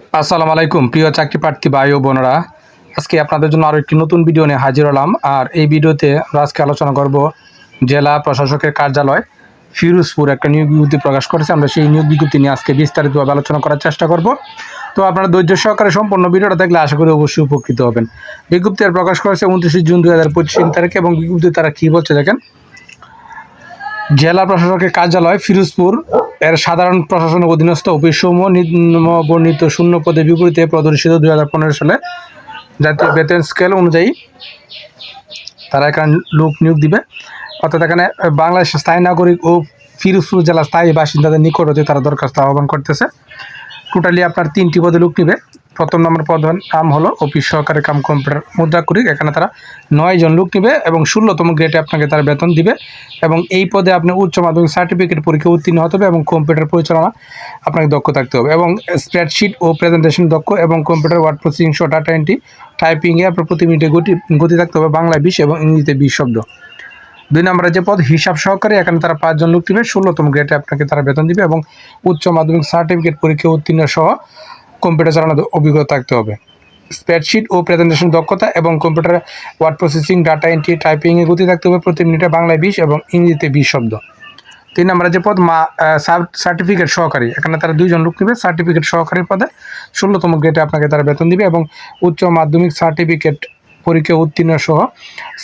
আসসালামু আলাইকুম, প্রিয় চাকরি প্রার্থী ভাই ও বোনেরা। আজকে আপনাদের জন্য আরও একটি নতুন ভিডিও নিয়ে হাজির হলাম। আর এই ভিডিওতে আমরা আজকে আলোচনা করব জেলা প্রশাসকের কার্যালয়, ফিরোজপুর একটা নিয়োগ বিজ্ঞপ্তি প্রকাশ করেছে। আমরা সেই নিয়োগ বিজ্ঞপ্তি নিয়ে আজকে বিস্তারিতভাবে আলোচনা করার চেষ্টা করব। তো আপনারা ধৈর্য সহকারে সম্পূর্ণ ভিডিওটা দেখলে আশা করি অবশ্যই উপকৃত হবেন। বিজ্ঞপ্তি আর প্রকাশ করেছে উনত্রিশে জুন দু হাজার পঁচিশ তারিখে এবং বিজ্ঞপ্তি তারা কী বলছে দেখেন? জেলা প্রশাসকের কার্যালয়, ফিরোজপুর এর সাধারণ প্রশাসন অধীনস্থ নিম্ন বর্ণিত শূন্য পদে বিপরীতে প্রদর্শিত দুই হাজার পনেরো সালে জাতীয় বেতন স্কেল অনুযায়ী তারা এখানে লোক নিয়োগ দিবে। অর্থাৎ এখানে বাংলাদেশ স্থায়ী নাগরিক ও ফিরোজপুর জেলার স্থায়ী বাসিন্দাদের নিকট হতে তারা দরখাস্ত আহ্বান করতেছে। টোটালি আপনার তিনটি পদে লোক নিবে। প্রথম নম্বর পদ নাম হলো অফিস সহকারী কাম কম্পিউটার মুদ্রাক্ষরিক এখানে তারা নয় জন লোক নিবে এবং ষোলোতম গ্রেডে আপনাকে তারা বেতন দিবে এবং এই পদে আপনি উচ্চ মাধ্যমিক সার্টিফিকেট পরীক্ষা উত্তীর্ণ হতে হবে এবং কম্পিউটার পরিচালনা আপনাকে দক্ষ থাকতে হবে এবং স্প্রেডশিট ও প্রেজেন্টেশন দক্ষ এবং কম্পিউটার ওয়ার্ড প্রসেসিং শো ডাটা এন্ট্রি টাইপিংয়ে আপনার প্রতি মিনিটে গতি গতি থাকতে হবে বাংলায় বিশ এবং ইংরেজিতে বিশ শব্দ। দুই নম্বরে যে পদ হিসাব সহকারী, এখানে তারা পাঁচজন লোক দিবে ষোলোতম গ্রেডে আপনাকে তারা বেতন দিবে এবং উচ্চ মাধ্যমিক সার্টিফিকেট পরীক্ষা উত্তীর্ণ সহ কম্পিউটার চালানোর অভিজ্ঞতা থাকতে হবে। স্প্রেডশিট ও প্রেজেন্টেশন দক্ষতা এবং computer word processing, data entry, টাইপিংয়ে গতি থাকতে হবে প্রতি মিনিটে বাংলায় বিশ এবং ইংরেজিতে বিশ শব্দ। তিন নম্বরে যে পদ, মা সার্টিফিকেট সহকারী। এখানে তারা দুইজন লোক নেবে। সার্টিফিকেট সহকারী পদে ষোলোতম গ্রেডে আপনাকে তারা বেতন দিবে এবং উচ্চ মাধ্যমিক সার্টিফিকেট পরীক্ষা উত্তীর্ণ সহ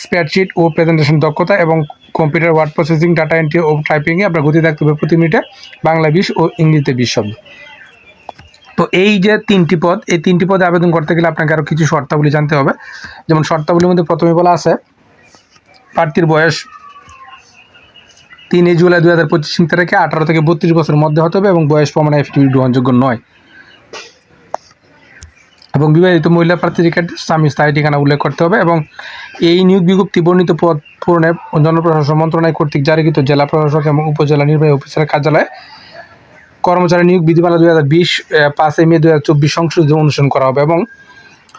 স্প্রেডশিট ও প্রেজেন্টেশন দক্ষতা এবং computer word processing, data entry ও টাইপিংয়ে আপনার গতি থাকতে হবে প্রতি মিনিটে বাংলা বিশ ও ইংরেজিতে বিশ শব্দ। তো এই যে তিনটি পদ, এই তিনটি পদে আবেদন করতে গেলে আপনাকে আরও কিছু শর্তাবলী জানতে হবে। যেমন শর্তাবলীর মধ্যে প্রথমে বলা আছে, প্রার্থীর বয়স তিনই জুলাই দু হাজার পঁচিশ তারিখে আঠারো থেকে বত্রিশ বছরের মধ্যে হতে হবে এবং বয়স প্রমাণ এফিডেভিট গ্রহণযোগ্য নয়। এবং বিবাহিত মহিলা প্রার্থীর ক্ষেত্রে স্বামী স্থায়ী ঠিকানা উল্লেখ করতে হবে এবং এই নিয়োগ বিজ্ঞপ্তি বর্ণিত পদ পূরণে জনপ্রশাসন মন্ত্রণালয় কর্তৃক জারিকৃত জেলা প্রশাসক এবং উপজেলা নির্বাহী অফিসারের কার্যালয়ে কর্মচারী নিয়োগ বিধিমালা দুই হাজার বিশ পাঁচই মে দুই হাজার চব্বিশ সংশোধন অনুসরণ করা হবে এবং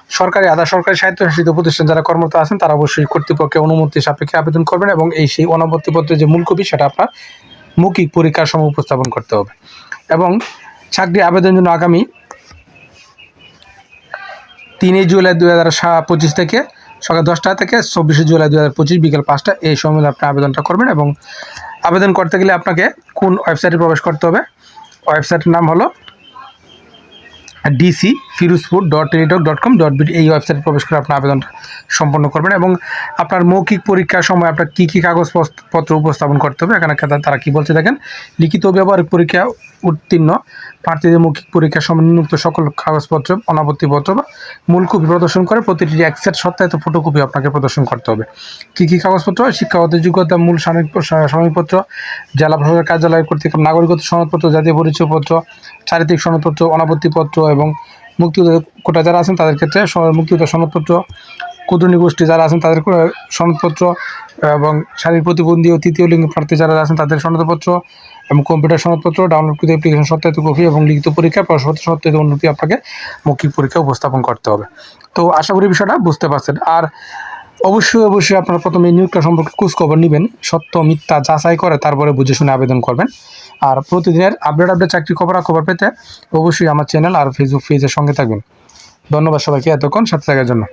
সরকারি আধা সরকারি স্বায়ত্তশাসিত প্রতিষ্ঠান যারা কর্মরত আছেন তারা অবশ্যই কর্তৃপক্ষের অনুমতি সাপেক্ষে আবেদন করবেন এবং এই সেই অনাপত্তিপত্রের যে মূল কপি সেটা আপনার মৌখিক পরীক্ষার সময় উপস্থাপন করতে হবে। এবং চাকরি আবেদনের জন্য আগামী তিনই জুলাই দু হাজার পঁচিশ থেকে সকাল দশটা থেকে চব্বিশে জুলাই দু হাজার পঁচিশ বিকেল পাঁচটা এই সময় আপনি আবেদনটা করবেন এবং আবেদন করতে গেলে আপনাকে কোন ওয়েবসাইটে প্রবেশ করতে হবে ওয়েবসাইটের নাম হলো DC Firozpur dot Teletalk dot com dot BD এই ওয়েবসাইটে প্রবেশ করে আপনার আবেদনটা সম্পন্ন করবেন এবং আপনার মৌখিক পরীক্ষার সময় আপনার কী কী কাগজপত্র উপস্থাপন করতে হবে, এখানে তারা- কী বলছে দেখেন, লিখিত ব্যবহারিক পরীক্ষা উত্তীর্ণ প্রার্থীদের মৌখিক পরীক্ষা সময় নিম্নোক্ত সকল কাগজপত্র অনাপত্তিপত্র বা মূল কপি প্রদর্শন করে প্রতিটি একসেট সত্যায়িত ফটোকপি আপনাকে প্রদর্শন করতে হবে। কী কী কাগজপত্র শিক্ষাগত যোগ্যতা, মূল সাময়িকপত্র, জেলা প্রশাসকের কার্যালয় কর্তৃক নাগরিকত্ব সনদপত্র, জাতীয় পরিচয়পত্র, চারিত্রিক সনদপত্র অনাপত্তিপত্র এবং মুক্তিযোদ্ধা কোটা যারা আছেন তাদের ক্ষেত্রে মুক্তিযোদ্ধা সনদপত্র ক্ষুদ্রনী গোষ্ঠী যারা আছেন তাদের সনদপত্র এবং শারীরিক প্রতিবন্ধী ও তৃতীয় লিঙ্গ প্রার্থী যারা আছেন তাদের সনদপত্র এবং কম্পিউটার সনদপত্র ডাউনলোডকৃত অ্যাপ্লিকেশন সত্যায়িত কপি এবং লিখিত পরীক্ষা প্রশ্নপত্র সত্যায়িত উন্নতি আপনাকে মৌখিক পরীক্ষা উপস্থাপন করতে হবে। তো আশা করি বিষয়টা বুঝতে পারছেন। আর অবশ্যই অবশ্যই আপনারা প্রথমে নিয়োগটা সম্পর্কে খোঁজখবর নেবেন। সত্য, মিথ্যা যাচাই করে তারপরে বুঝে শুনে আবেদন করবেন। আর প্রতিদিনের আপডেট আপডেট চাকরি খবর খবর পেতে অবশ্যই আমার চ্যানেল আর ফেসবুক পেজের সঙ্গে থাকবেন। ধন্যবাদ সবাইকে এতক্ষণ সাথে থাকার জন্য।